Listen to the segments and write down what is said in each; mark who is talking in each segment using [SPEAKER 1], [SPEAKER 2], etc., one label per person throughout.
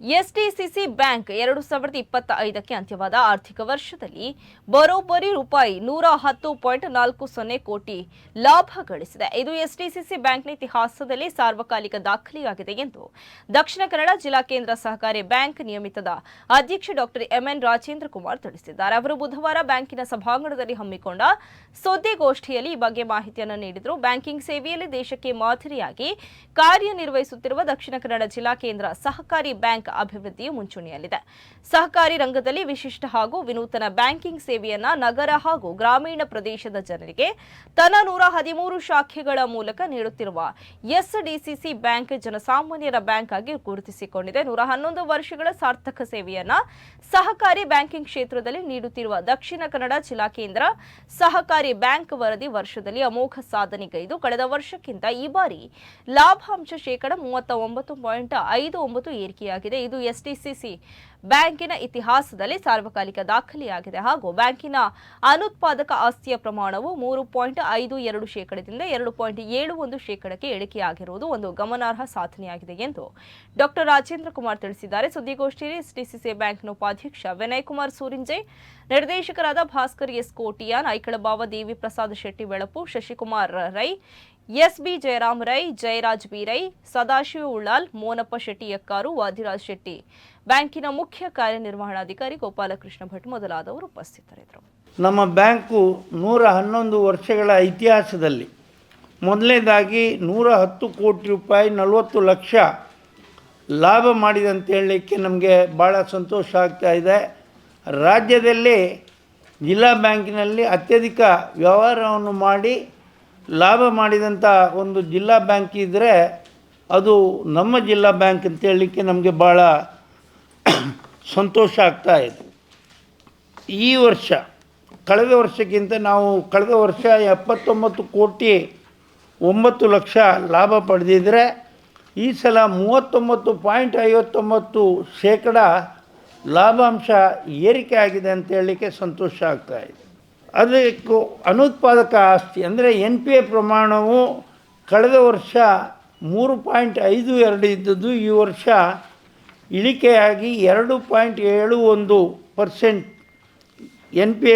[SPEAKER 1] SDCC bank ಎರಡು ಸಾವಿರದ ಇಪ್ಪತ್ತ ಐದಕ್ಕೆ ಅಂತ್ಯವಾದ ಆರ್ಥಿಕ ವರ್ಷದಲ್ಲಿ ಬರೋಬ್ಬರಿ ರೂಪಾಯಿ ನೂರ ಹತ್ತು ಪಾಯಿಂಟ್ ನಾಲ್ಕು ಸೊನ್ನೆ ಕೋಟಿ ಲಾಭ ಗಳಿಸಿದೆ. ಇದು ಎಸ್ಡಿಸಿಸಿ ಬ್ಯಾಂಕ್ನ ಇತಿಹಾಸದಲ್ಲಿ ಸಾರ್ವಕಾಲಿಕ ದಾಖಲೆಯಾಗಿದೆ ಎಂದು ದಕ್ಷಿಣ ಕನ್ನಡ ಜಿಲ್ಲಾ ಕೇಂದ್ರ ಸಹಕಾರಿ ಬ್ಯಾಂಕ್ ನಿಯಮಿತದ ಅಧ್ಯಕ್ಷ ಡಾಕ್ಟರ್ ಎಂಎನ್ ರಾಜೇಂದ್ರ ಕುಮಾರ್ ತಿಳಿಸಿದ್ದಾರೆ. ಅವರು ಬುಧವಾರ ಬ್ಯಾಂಕಿನ ಸಭಾಂಗಣದಲ್ಲಿ ಹಮ್ಮಿಕೊಂಡ ಸುದ್ದಿಗೋಷ್ಠಿಯಲ್ಲಿ ಈ ಬಗ್ಗೆ ಮಾಹಿತಿಯನ್ನು ನೀಡಿದರು. ಬ್ಯಾಂಕಿಂಗ್ ಸೇವೆಯಲ್ಲಿ ದೇಶಕ್ಕೆ ಮಾದರಿಯಾಗಿ ಕಾರ್ಯನಿರ್ವಹಿಸುತ್ತಿರುವ ದಕ್ಷಿಣ ಕನ್ನಡ ಜಿಲ್ಲಾ ಕೇಂದ್ರ ಸಹಕಾರಿ ಬ್ಯಾಂಕ್ ಅಭಿವೃದ್ಧಿಯು ಮುಂಚೂಣಿಯಲ್ಲಿದೆ. ಸಹಕಾರಿ ರಂಗದಲ್ಲಿ ವಿಶಿಷ್ಟ ಹಾಗೂ ವಿನೂತನ ಬ್ಯಾಂಕಿಂಗ್ ಸೇವೆಯನ್ನ ನಗರ ಹಾಗೂ ಗ್ರಾಮೀಣ ಪ್ರದೇಶದ ಜನರಿಗೆ ತನ್ನ ನೂರ ಹದಿಮೂರು ಶಾಖೆಗಳ ಮೂಲಕ ನೀಡುತ್ತಿರುವ ಎಸ್ಡಿಸಿಸಿ ಬ್ಯಾಂಕ್ ಜನಸಾಮಾನ್ಯರ ಬ್ಯಾಂಕ್ ಆಗಿ ಗುರುತಿಸಿಕೊಂಡಿದೆ. ನೂರ ಹನ್ನೊಂದು ವರ್ಷಗಳ ಸಾರ್ಥಕ ಸೇವೆಯನ್ನ ಸಹಕಾರಿ ಬ್ಯಾಂಕಿಂಗ್ ಕ್ಷೇತ್ರದಲ್ಲಿ ನೀಡುತ್ತಿರುವ ದಕ್ಷಿಣ ಕನ್ನಡ ಜಿಲ್ಲಾ ಕೇಂದ್ರ ಸಹಕಾರಿ ಬ್ಯಾಂಕ್ ವರದಿ ವರ್ಷದಲ್ಲಿ ಅಮೋಘ ಸಾಧನೆಗೈದು ಕಳೆದ ವರ್ಷಕ್ಕಿಂತ ಈ ಬಾರಿ ಲಾಭಾಂಶ ಶೇಕಡ ಮೂವತ್ತ ಒಂಬತ್ತು ಪಾಯಿಂಟ್ ಐದು ಒಂಬತ್ತು ಏರಿಕೆಯಾಗಿದೆ. ಇದು. ಎಸ್ಟಿಸಿಸಿ ಬ್ಯಾಂಕಿನ ಇತಿಹಾಸದಲ್ಲಿ ಸಾರ್ವಕಾಲಿಕ ದಾಖಲೆಯಾಗಿದೆ. ಹಾಗೂ ಬ್ಯಾಂಕಿನ ಅನುತ್ಪಾದಕ ಆಸ್ತಿಯ ಪ್ರಮಾಣವು ಮೂರು ಪಾಯಿಂಟ್ ಐದು ಎರಡು ಶೇಕಡದಿಂದ ಎರಡು ಪಾಯಿಂಟ್ ಏಳು ಒಂದು ಶೇಕಡಕ್ಕೆ ಇಳಿಕೆಯಾಗಿರುವುದು ಒಂದು ಗಮನಾರ್ಹ ಸಾಧನೆಯಾಗಿದೆ ಎಂದು ಡಾಕ್ಟರ್ ರಾಜೇಂದ್ರ ಕುಮಾರ್ ತಿಳಿಸಿದ್ದಾರೆ. ಸುದ್ದಿಗೋಷ್ಠಿಯಲ್ಲಿ ಎಸ್ಡಿಸಿಸಿ ಬ್ಯಾಂಕ್ನ ಉಪಾಧ್ಯಕ್ಷ ವಿನಯ್ ಕುಮಾರ್ ಸೂರಿಂಜೆ, ನಿರ್ದೇಶಕರಾದ Bhaskar S Kotian, Aikalabava Devi Prasad Shetty Belapu Shashikumar Rai SB Jayaram Rai Jayaraj B Rai Sadashiva Ullal, Monappa Shetty Yakkaru Vadiraj Shetty. ಬ್ಯಾಂಕಿನ ಮುಖ್ಯ ಕಾರ್ಯನಿರ್ವಹಣಾಧಿಕಾರಿ ಗೋಪಾಲಕೃಷ್ಣ ಭಟ್ ಮೊದಲಾದವರು ಉಪಸ್ಥಿತರಿದ್ದರು.
[SPEAKER 2] ನಮ್ಮ ಬ್ಯಾಂಕು ನೂರ ಹನ್ನೊಂದು ವರ್ಷಗಳ ಇತಿಹಾಸದಲ್ಲಿ ಮೊದಲನೇದಾಗಿ ನೂರ ಹತ್ತು ಕೋಟಿ ರೂಪಾಯಿ ನಲವತ್ತು ಲಕ್ಷ ಲಾಭ ಮಾಡಿದೆ ಅಂತ ಹೇಳಲಿಕ್ಕೆ ನಮಗೆ ಭಾಳ ಸಂತೋಷ ಆಗ್ತಾ ಇದೆ. ರಾಜ್ಯದಲ್ಲಿ ಜಿಲ್ಲಾ ಬ್ಯಾಂಕಿನಲ್ಲಿ ಅತ್ಯಧಿಕ ವ್ಯವಹಾರವನ್ನು ಮಾಡಿ ಲಾಭ ಮಾಡಿದಂಥ ಒಂದು ಜಿಲ್ಲಾ ಬ್ಯಾಂಕ್ ಇದ್ದರೆ ಅದು ನಮ್ಮ ಜಿಲ್ಲಾ ಬ್ಯಾಂಕ್ ಅಂತ ಹೇಳಲಿಕ್ಕೆ ನಮಗೆ ಭಾಳ ಸಂತೋಷ ಆಗ್ತಾ ಇದೆ. ಈ ವರ್ಷ, ಕಳೆದ ವರ್ಷಕ್ಕಿಂತ ನಾವು ಕಳೆದ ವರ್ಷ ಎಪ್ಪತ್ತೊಂಬತ್ತು ಕೋಟಿ ಒಂಬತ್ತು ಲಕ್ಷ ಲಾಭ ಪಡೆದಿದ್ದರೆ ಈ ಸಲ ಮೂವತ್ತೊಂಬತ್ತು ಪಾಯಿಂಟ್ ಐವತ್ತೊಂಬತ್ತು ಶೇಕಡ ಲಾಭಾಂಶ ಏರಿಕೆ ಆಗಿದೆ ಅಂತ ಹೇಳಲಿಕ್ಕೆ ಸಂತೋಷ ಇದೆ. ಅದಕ್ಕೂ ಅನುತ್ಪಾದಕ ಆಸ್ತಿ. ಅಂದರೆ ಎನ್ ಪಿ ಎ ಪ್ರಮಾಣವು ಕಳೆದ ವರ್ಷ ಮೂರು ಪಾಯಿಂಟ್ ಐದು ಎರಡು ಇದ್ದದ್ದು, ಈ ವರ್ಷ ಇಳಿಕೆಯಾಗಿ ಎರಡು ಪಾಯಿಂಟ್ ಏಳು ಒಂದು percent N P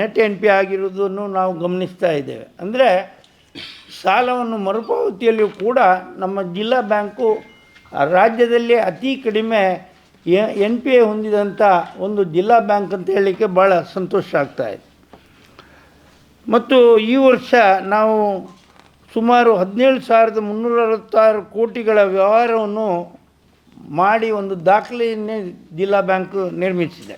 [SPEAKER 2] net N P ಆಗಿರುವುದನ್ನು ನಾವು ಗಮನಿಸ್ತಾ ಇದ್ದೇವೆ. ಅಂದರೆ ಸಾಲವನ್ನು ಮರುಪಾವತಿಯಲ್ಲಿಯೂ ಕೂಡ ನಮ್ಮ ಜಿಲ್ಲಾ ಬ್ಯಾಂಕು ರಾಜ್ಯದಲ್ಲಿ ಅತಿ ಕಡಿಮೆ ಎನ್ ಪಿ ಎ ಹೊಂದಿದಂಥ ಒಂದು ಜಿಲ್ಲಾ ಬ್ಯಾಂಕ್ ಅಂತ ಹೇಳಲಿಕ್ಕೆ ಭಾಳ ಸಂತೋಷ ಆಗ್ತಾ ಇದೆ. ಮತ್ತು ಈ ವರ್ಷ ನಾವು ಸುಮಾರು ಹದಿನೇಳು ಸಾವಿರದ ಮುನ್ನೂರ ಅರವತ್ತಾರು ಕೋಟಿಗಳ ವ್ಯವಹಾರವನ್ನು ಮಾಡಿ ಒಂದು ದಾಖಲೆಯನ್ನೇ ಜಿಲ್ಲಾ ಬ್ಯಾಂಕು ನಿರ್ಮಿಸಿದೆ.